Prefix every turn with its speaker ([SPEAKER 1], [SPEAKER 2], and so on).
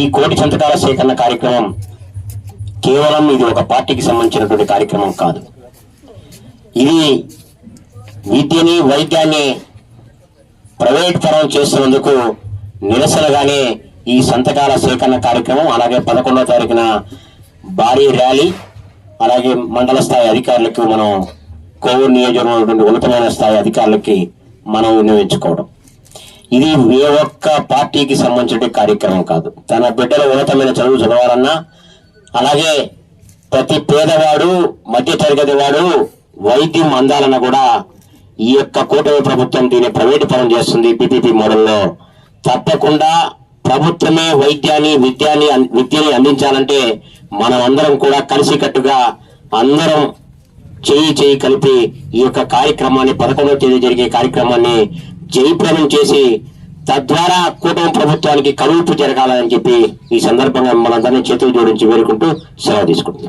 [SPEAKER 1] ఈ కోటి సంతకాల సేకరణ కార్యక్రమం కేవలం ఇది ఒక పార్టీకి సంబంధించినటువంటి కార్యక్రమం కాదు. ఇది విద్యని వైద్యాన్ని ప్రైవేట్ పరం చేస్తున్నందుకు నిరసనగానే ఈ సంతకాల సేకరణ కార్యక్రమం అలాగే పదకొండవ తారీఖున భారీ ర్యాలీ అలాగే మండల స్థాయి అధికారులకు మనం కోవిడ్ నియోజకవర్గం ఉన్నతమైన స్థాయి అధికారులకి మనం వినియోగించుకోవడం. ఇది ఏ ఒక్క పార్టీకి సంబంధించిన కార్యక్రమం కాదు. తన బిడ్డల ఉన్నతమైన చదువు చదవాలన్నా అలాగే ప్రతి పేదవాడు మధ్య తరగతి వాడు వైద్యం అందాలన్నా కూడా ఈ యొక్క కూటమి ప్రభుత్వం దీన్ని ప్రైవేటు పరం చేస్తుంది పీపీపీ మోడల్లో. తప్పకుండా ప్రభుత్వమే వైద్యాన్ని విద్యాన్ని విద్యని అందించాలంటే మనం అందరం కూడా కలిసికట్టుగా అందరం చేయి చేయి కలిపి ఈ యొక్క కార్యక్రమాన్ని పదకొండవ తేదీ జరిగే కార్యక్రమాన్ని జయప్రదం చేసి తద్వారా కూటమి ప్రభుత్వానికి కలుపు జరగాలని చెప్పి ఈ సందర్భంగా మనందరినీ చేతులు జోడించి వేడుకుంటూ సెలవు తీసుకుంటున్నాం.